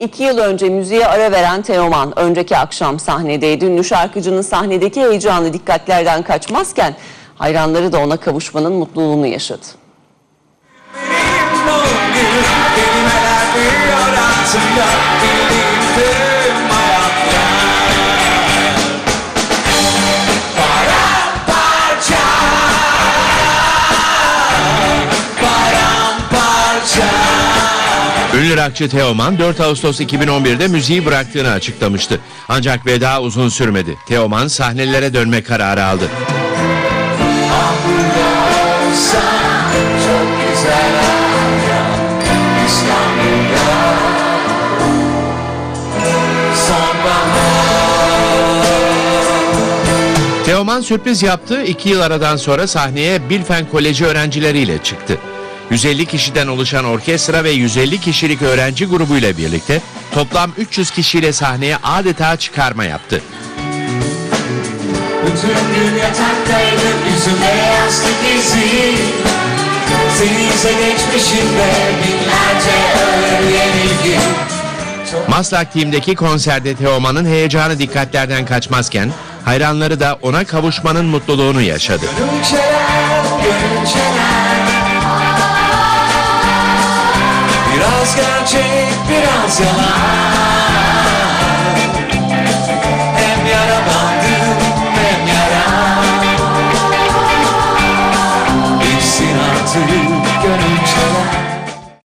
İki yıl önce müziğe ara veren Teoman önceki akşam sahnedeydi. Ünlü şarkıcının sahnedeki heyecanı dikkatlerden kaçmazken hayranları da ona kavuşmanın mutluluğunu yaşadı. Benim doğum günüm Kelimeler bir orantımda Ünlü rockçı Teoman 4 Ağustos 2011'de müziği bıraktığını açıklamıştı. Ancak veda uzun sürmedi. Teoman sahnelere dönme kararı aldı. Teoman sürpriz yaptı. 2 yıl aradan sonra sahneye Bilfen Koleji öğrencileriyle çıktı. 150 kişiden oluşan orkestra ve 150 kişilik öğrenci grubuyla birlikte toplam 300 kişiyle sahneye adeta çıkarma yaptı. Bütün gün yataktaydım yüzümde yastık izi Seni ise geçmişimde binlerce ağır yenilgi Çok Maslak Team'deki konserde Teoman'ın heyecanı dikkatlerden kaçmazken hayranları da ona kavuşmanın mutluluğunu yaşadı. Görünceler, gigante, piranha